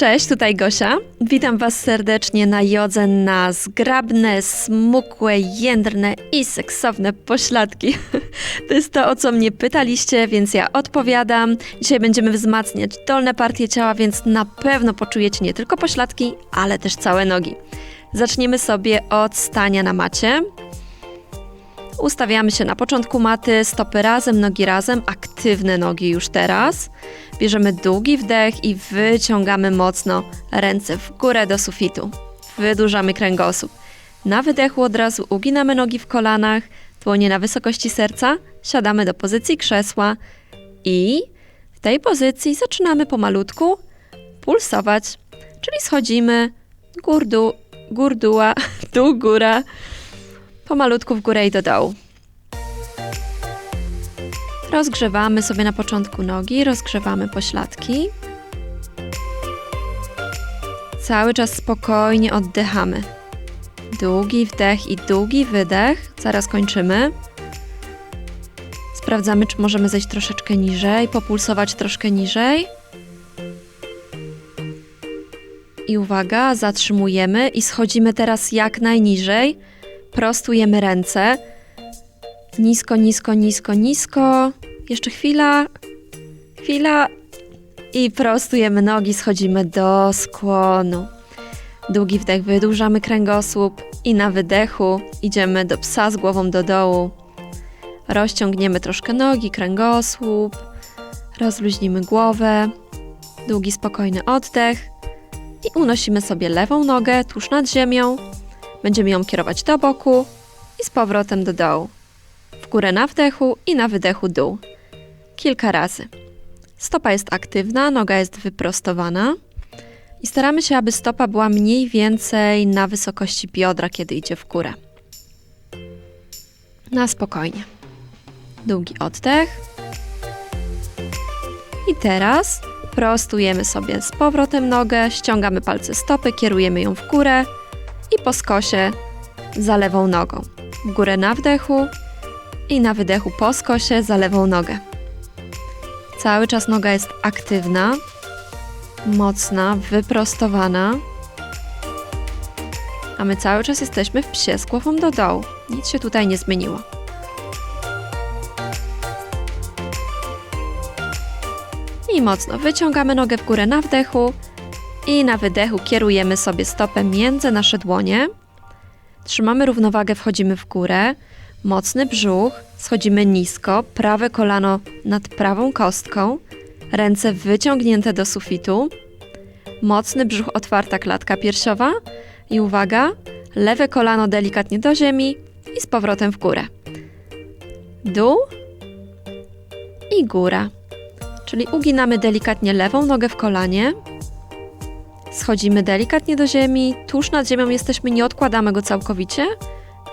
Cześć, tutaj Gosia. Witam Was serdecznie na jodze na zgrabne, smukłe, jędrne i seksowne pośladki. To jest to, o co mnie pytaliście, więc ja odpowiadam. Dzisiaj będziemy wzmacniać dolne partie ciała, więc na pewno poczujecie nie tylko pośladki, ale też całe nogi. Zaczniemy sobie od stania na macie. Ustawiamy się na początku maty, stopy razem, nogi razem, aktywne nogi już teraz. Bierzemy długi wdech i wyciągamy mocno ręce w górę do sufitu. Wydłużamy kręgosłup. Na wydechu od razu uginamy nogi w kolanach, dłonie na wysokości serca, siadamy do pozycji krzesła i w tej pozycji zaczynamy pomalutku pulsować, czyli schodzimy górdu, górduła, dół, góra, pomalutku w górę i do dołu. Rozgrzewamy sobie na początku nogi, rozgrzewamy pośladki. Cały czas spokojnie oddychamy. Długi wdech i długi wydech. Zaraz kończymy. Sprawdzamy, czy możemy zejść troszeczkę niżej, populsować troszkę niżej. I uwaga, zatrzymujemy i schodzimy teraz jak najniżej. Prostujemy ręce. Nisko, nisko, nisko, nisko. Jeszcze chwila. Chwila. I prostujemy nogi, schodzimy do skłonu. Długi wdech, wydłużamy kręgosłup i na wydechu idziemy do psa z głową do dołu. Rozciągniemy troszkę nogi, kręgosłup. Rozluźnimy głowę. Długi, spokojny oddech. I unosimy sobie lewą nogę tuż nad ziemią. Będziemy ją kierować do boku i z powrotem do dołu. W górę na wdechu i na wydechu dół. Kilka razy. Stopa jest aktywna, noga jest wyprostowana i staramy się, aby stopa była mniej więcej na wysokości biodra, kiedy idzie w górę. Na spokojnie. Długi oddech. I teraz prostujemy sobie z powrotem nogę, ściągamy palce stopy, kierujemy ją w górę i po skosie za lewą nogą. W górę na wdechu i na wydechu po skosie za lewą nogę. Cały czas noga jest aktywna, mocna, wyprostowana. A my cały czas jesteśmy w psie z głową do dołu. Nic się tutaj nie zmieniło. I mocno wyciągamy nogę w górę na wdechu i na wydechu kierujemy sobie stopę między nasze dłonie. Trzymamy równowagę, wchodzimy w górę. Mocny brzuch, schodzimy nisko, prawe kolano nad prawą kostką, ręce wyciągnięte do sufitu. Mocny brzuch, otwarta klatka piersiowa i uwaga, lewe kolano delikatnie do ziemi i z powrotem w górę. Dół i góra. Czyli uginamy delikatnie lewą nogę w kolanie, schodzimy delikatnie do ziemi, tuż nad ziemią jesteśmy, nie odkładamy go całkowicie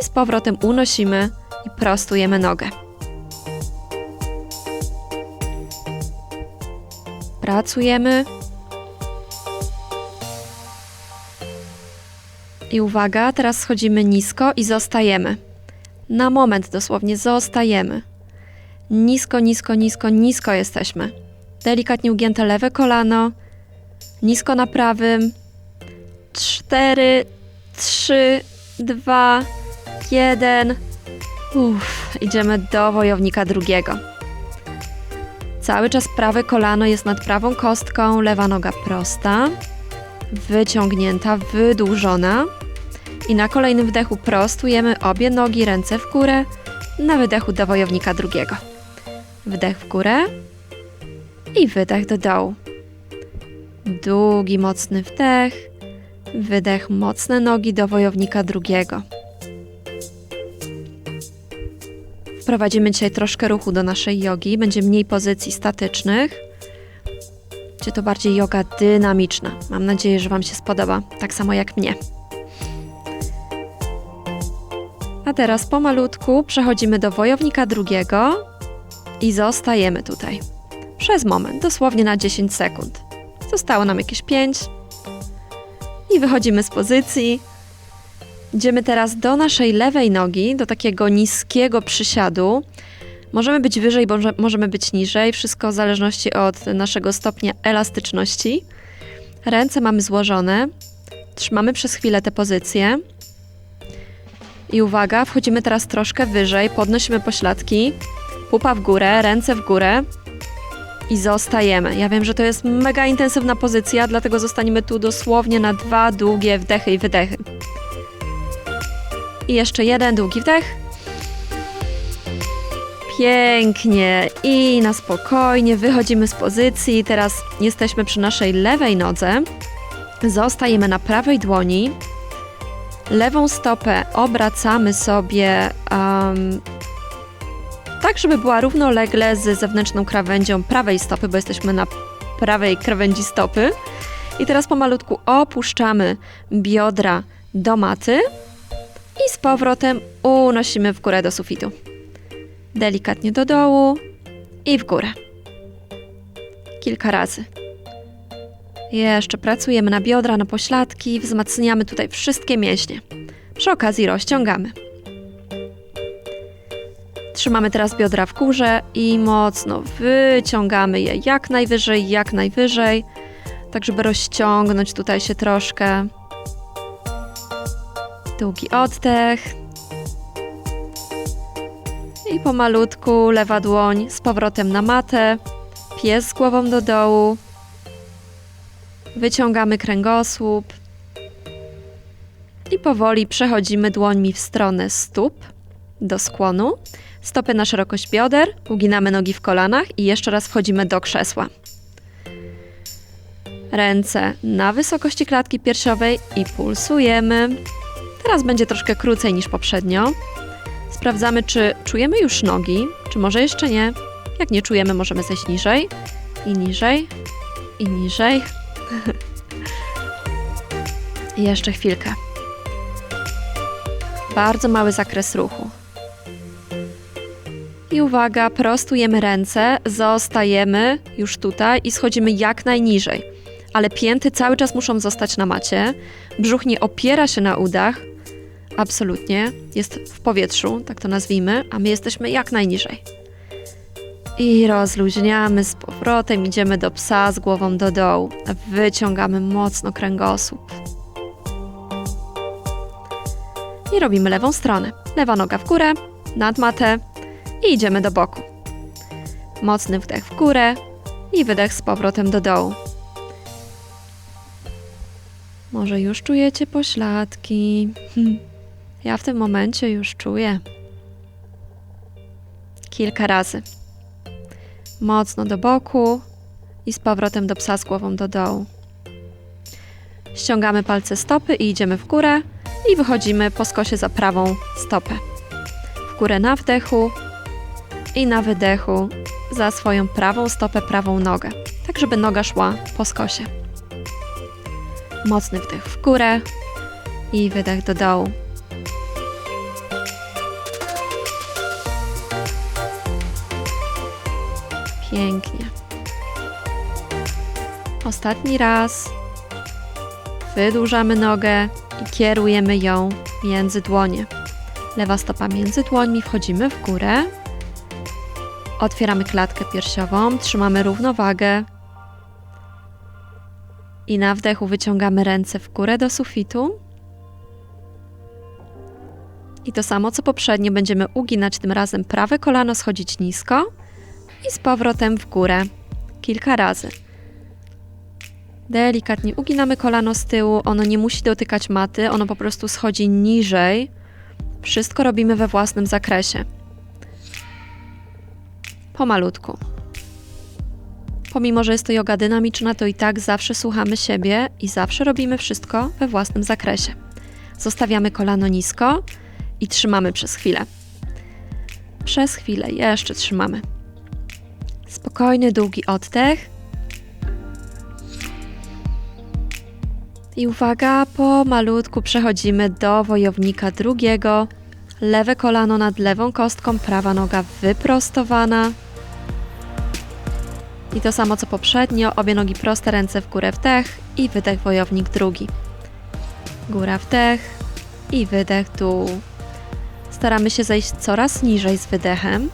i z powrotem unosimy i prostujemy nogę. Pracujemy. I uwaga, teraz schodzimy nisko i zostajemy. Na moment dosłownie zostajemy. Nisko, nisko, nisko, nisko jesteśmy. Delikatnie ugięte lewe kolano, nisko na prawym. Cztery, trzy, dwa, jeden. Uff, idziemy do wojownika drugiego. Cały czas prawe kolano jest nad prawą kostką, lewa noga prosta, wyciągnięta, wydłużona. I na kolejnym wdechu prostujemy obie nogi, ręce w górę, na wydechu do wojownika drugiego. Wdech w górę i wydech do dołu. Długi, mocny wdech, wydech, mocne nogi do wojownika drugiego. Wprowadzimy dzisiaj troszkę ruchu do naszej jogi, będzie mniej pozycji statycznych. Będzie to bardziej yoga dynamiczna. Mam nadzieję, że Wam się spodoba, tak samo jak mnie. A teraz pomalutku przechodzimy do wojownika drugiego i zostajemy tutaj. Przez moment, dosłownie na 10 sekund. Zostało nam jakieś 5. I wychodzimy z pozycji. Idziemy teraz do naszej lewej nogi, do takiego niskiego przysiadu. Możemy być wyżej, możemy być niżej, wszystko w zależności od naszego stopnia elastyczności. Ręce mamy złożone. Trzymamy przez chwilę tę pozycję. I uwaga, wchodzimy teraz troszkę wyżej, podnosimy pośladki, pupa w górę, ręce w górę i zostajemy. Ja wiem, że to jest mega intensywna pozycja, dlatego zostaniemy tu dosłownie na dwa długie wdechy i wydechy. I jeszcze jeden długi wdech. Pięknie. I na spokojnie wychodzimy z pozycji. Teraz jesteśmy przy naszej lewej nodze. Zostajemy na prawej dłoni. Lewą stopę obracamy sobie um, tak, żeby była równolegle z zewnętrzną krawędzią prawej stopy, bo jesteśmy na prawej krawędzi stopy. I teraz pomalutku opuszczamy biodra do maty i z powrotem unosimy w górę do sufitu. Delikatnie do dołu i w górę. Kilka razy. Jeszcze pracujemy na biodra, na pośladki, wzmacniamy tutaj wszystkie mięśnie. Przy okazji rozciągamy. Trzymamy teraz biodra w górze i mocno wyciągamy je jak najwyżej, jak najwyżej, tak żeby rozciągnąć tutaj się troszkę. Długi oddech. I pomalutku lewa dłoń z powrotem na matę, pies z głową do dołu. Wyciągamy kręgosłup i powoli przechodzimy dłońmi w stronę stóp do skłonu. Stopy na szerokość bioder, uginamy nogi w kolanach i jeszcze raz wchodzimy do krzesła. Ręce na wysokości klatki piersiowej i pulsujemy. Teraz będzie troszkę krócej niż poprzednio. Sprawdzamy, czy czujemy już nogi, czy może jeszcze nie. Jak nie czujemy, możemy zejść niżej i niżej i niżej. I jeszcze chwilkę. Bardzo mały zakres ruchu. I uwaga, prostujemy ręce, zostajemy już tutaj i schodzimy jak najniżej. Ale pięty cały czas muszą zostać na macie. Brzuch nie opiera się na udach. Absolutnie. Jest w powietrzu, tak to nazwijmy, a my jesteśmy jak najniżej. I rozluźniamy z powrotem, idziemy do psa z głową do dołu. Wyciągamy mocno kręgosłup. I robimy lewą stronę. Lewa noga w górę, nad matę i idziemy do boku. Mocny wdech w górę i wydech z powrotem do dołu. Może już czujecie pośladki. Ja w tym momencie już czuję. Kilka razy. Mocno do boku i z powrotem do psa z głową do dołu. Ściągamy palce stopy i idziemy w górę i wychodzimy po skosie za prawą stopę. W górę na wdechu i na wydechu za swoją prawą stopę, prawą nogę, tak żeby noga szła po skosie. Mocny wdech w górę i wydech do dołu. Pięknie. Ostatni raz. Wydłużamy nogę i kierujemy ją między dłonie. Lewa stopa między dłońmi, wchodzimy w górę. Otwieramy klatkę piersiową, trzymamy równowagę. I na wdechu wyciągamy ręce w górę do sufitu. I to samo co poprzednio będziemy uginać tym razem prawe kolano, schodzić nisko i z powrotem w górę. Kilka razy. Delikatnie uginamy kolano z tyłu, ono nie musi dotykać maty, ono po prostu schodzi niżej. Wszystko robimy we własnym zakresie. Pomalutku. Pomimo, że jest to yoga dynamiczna, to i tak zawsze słuchamy siebie i zawsze robimy wszystko we własnym zakresie. Zostawiamy kolano nisko i trzymamy przez chwilę. Przez chwilę jeszcze trzymamy. Spokojny, długi oddech. I uwaga, po malutku przechodzimy do wojownika drugiego. Lewe kolano nad lewą kostką, prawa noga wyprostowana. I to samo co poprzednio, obie nogi proste, ręce w górę wdech i wydech wojownik drugi. Góra wdech i wydech dół. Staramy się zejść coraz niżej z wydechem,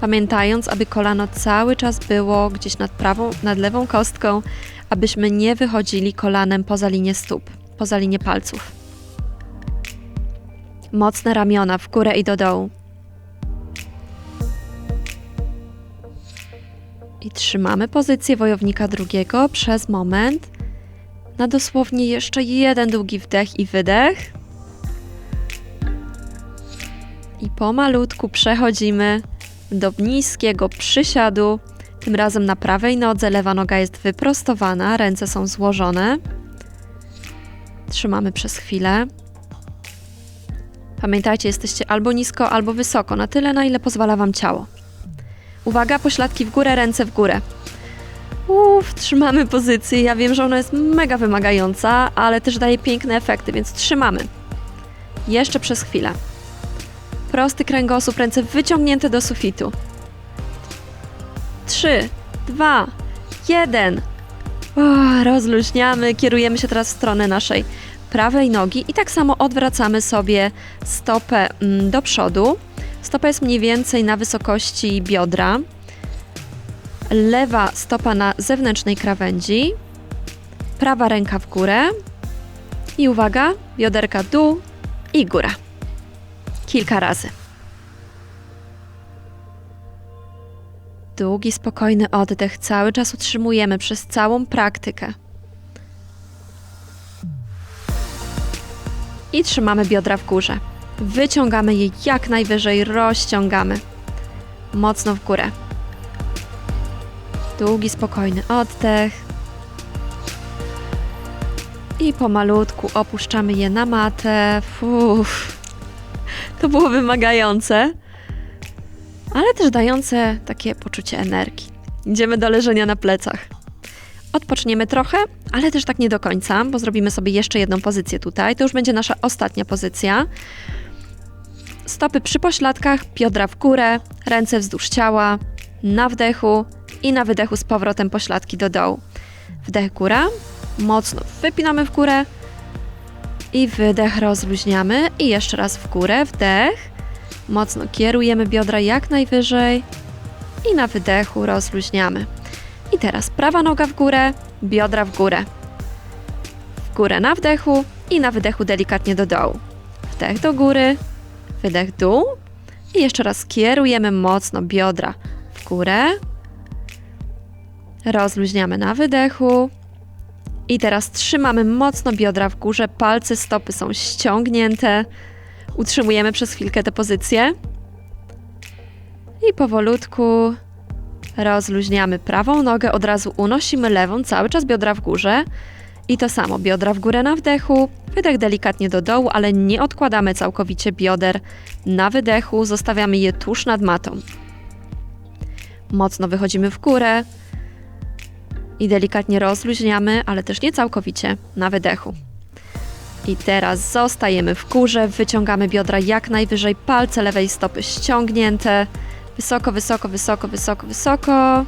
pamiętając, aby kolano cały czas było gdzieś nad prawą, nad lewą kostką, abyśmy nie wychodzili kolanem poza linię stóp, poza linię palców. Mocne ramiona w górę i do dołu. I trzymamy pozycję wojownika drugiego przez moment. Na dosłownie jeszcze jeden długi wdech i wydech. I pomalutku przechodzimy do niskiego przysiadu. Tym razem na prawej nodze lewa noga jest wyprostowana, ręce są złożone. Trzymamy przez chwilę. Pamiętajcie, jesteście albo nisko, albo wysoko, na tyle, na ile pozwala Wam ciało. Uwaga, pośladki w górę, ręce w górę. Uff, trzymamy pozycję. Ja wiem, że ona jest mega wymagająca, ale też daje piękne efekty, więc trzymamy. Jeszcze przez chwilę. Prosty kręgosłup, ręce wyciągnięte do sufitu. Trzy, dwa, jeden. O, rozluźniamy, kierujemy się teraz w stronę naszej prawej nogi i tak samo odwracamy sobie stopę mm, do przodu. Stopa jest mniej więcej na wysokości biodra. Lewa stopa na zewnętrznej krawędzi. Prawa ręka w górę. I uwaga, bioderka dół i góra. Kilka razy. Długi, spokojny oddech cały czas utrzymujemy przez całą praktykę. I trzymamy biodra w górze. Wyciągamy je jak najwyżej, rozciągamy. Mocno w górę. Długi, spokojny oddech. I pomalutku opuszczamy je na matę. To było wymagające, ale też dające takie poczucie energii. Idziemy do leżenia na plecach. Odpoczniemy trochę, ale też tak nie do końca, bo zrobimy sobie jeszcze jedną pozycję tutaj. To już będzie nasza ostatnia pozycja. Stopy przy pośladkach, biodra w górę, ręce wzdłuż ciała, na wdechu i na wydechu z powrotem pośladki do dołu. Wdech góra, mocno wypinamy w górę i wydech rozluźniamy i jeszcze raz w górę, wdech, mocno kierujemy biodra jak najwyżej i na wydechu rozluźniamy. I teraz prawa noga w górę, biodra w górę. W górę na wdechu i na wydechu delikatnie do dołu. Wdech do góry, wydech dół i jeszcze raz kierujemy mocno biodra w górę. Rozluźniamy na wydechu. I teraz trzymamy mocno biodra w górze, palce stopy są ściągnięte. Utrzymujemy przez chwilkę tę pozycję. I powolutku rozluźniamy prawą nogę, od razu unosimy lewą, cały czas biodra w górze. I to samo, biodra w górę na wdechu, wydech delikatnie do dołu, ale nie odkładamy całkowicie bioder na wydechu, zostawiamy je tuż nad matą. Mocno wychodzimy w górę i delikatnie rozluźniamy, ale też nie całkowicie, na wydechu. I teraz zostajemy w górze, wyciągamy biodra jak najwyżej, palce lewej stopy ściągnięte, wysoko, wysoko, wysoko, wysoko, wysoko.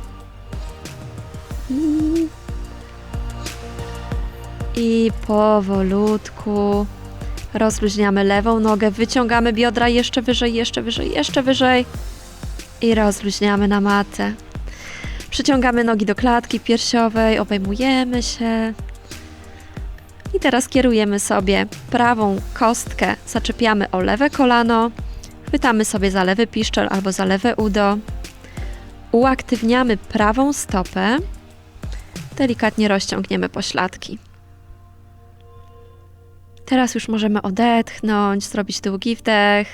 I powolutku rozluźniamy lewą nogę, wyciągamy biodra jeszcze wyżej, jeszcze wyżej, jeszcze wyżej i rozluźniamy na matę. Przyciągamy nogi do klatki piersiowej, obejmujemy się. I teraz kierujemy sobie prawą kostkę, zaczepiamy o lewe kolano, chwytamy sobie za lewy piszczel albo za lewe udo. Uaktywniamy prawą stopę, delikatnie rozciągniemy pośladki. Teraz już możemy odetchnąć, zrobić długi wdech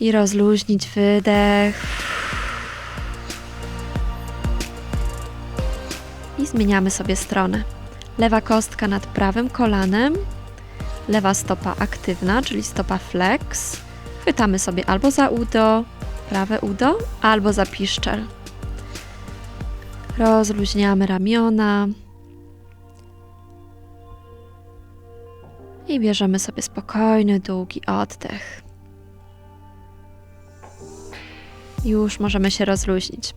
i rozluźnić wydech. I zmieniamy sobie stronę. Lewa kostka nad prawym kolanem, lewa stopa aktywna, czyli stopa flex. Chwytamy sobie albo za udo, prawe udo, albo za piszczel. Rozluźniamy ramiona. I bierzemy sobie spokojny, długi oddech. Już możemy się rozluźnić.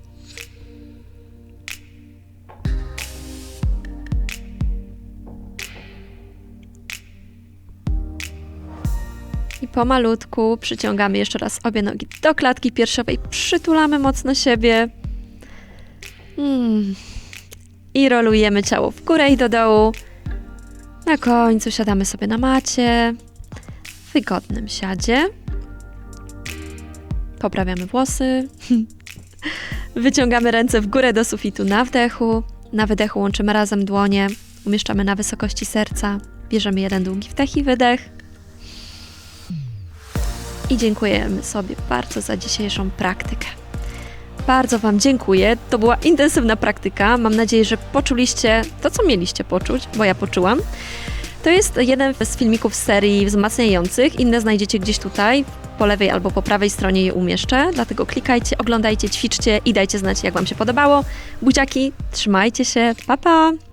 I pomalutku przyciągamy jeszcze raz obie nogi do klatki piersiowej, przytulamy mocno siebie. Mm. I rolujemy ciało w górę i do dołu. Na końcu siadamy sobie na macie, w wygodnym siadzie. Poprawiamy włosy. Wyciągamy ręce w górę do sufitu na wdechu. Na wydechu łączymy razem dłonie. Umieszczamy na wysokości serca. Bierzemy jeden długi wdech i wydech. I dziękujemy sobie bardzo za dzisiejszą praktykę. Bardzo Wam dziękuję. To była intensywna praktyka. Mam nadzieję, że poczuliście to, co mieliście poczuć, bo ja poczułam. To jest jeden z filmików z serii wzmacniających. Inne znajdziecie gdzieś tutaj, po lewej albo po prawej stronie je umieszczę. Dlatego klikajcie, oglądajcie, ćwiczcie i dajcie znać, jak Wam się podobało. Buziaki, trzymajcie się, pa pa!